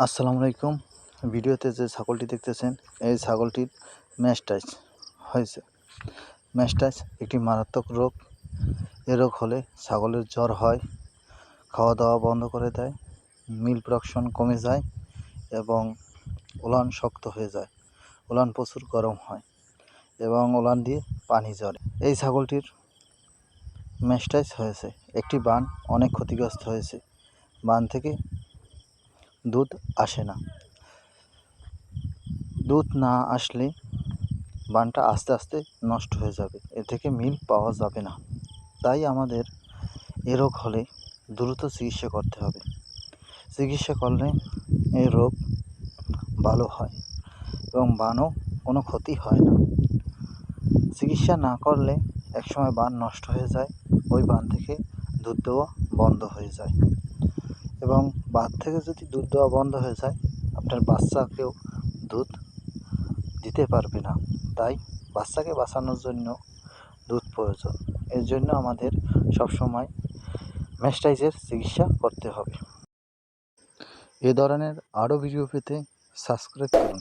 আসসালামু আলাইকুম। ভিডিওতে যে ছাগলটি দেখতেছেন, এই ছাগলটির ম্যাস্টাইস হয়েছে। ম্যাস্টাইস একটি মারাত্মক রোগ। এ রোগ হলে ছাগলের জ্বর হয় খাওয়া দাওয়া বন্ধ করে দেয়, মিল প্রোডাকশন কমে যায় এবং ওলান শক্ত হয়ে যায়। ওলান প্রচুর গরম হয় এবং ওলান দিয়ে পানি জ্বরে এই ছাগলটির ম্যাস্টাইস হয়েছে। একটি বান অনেক ক্ষতিগ্রস্ত হয়েছে। বান থেকে দুধ আসে না। দুধ না আসলে বানটা আস্তে আস্তে নষ্ট হয়ে যাবে, এ থেকে মিল পাওয়া যাবে না। তাই আমাদের এ রোগ হলে দ্রুত চিকিৎসা করতে হবে। চিকিৎসা করলে এই রোগ ভালো হয় এবং বানও কোনো ক্ষতি হয় না। চিকিৎসা না করলে একসময় বান নষ্ট হয়ে যায়, ওই বান থেকে দুধ দেওয়া বন্ধ হয়ে যায়। এবং বাদ থেকে যদি দুধ দেওয়া বন্ধ হয়ে যায়, আপনার বাচ্চাকেও দুধ দিতে পারবে না। তাই বাচ্চাকে বাঁচানোর জন্য দুধ প্রয়োজন। এর জন্য আমাদের সবসময় ম্যাস্টাইজের চিকিৎসা করতে হবে। এ ধরনের আরও ভিডিও পেতে সাবস্ক্রাইব করুন।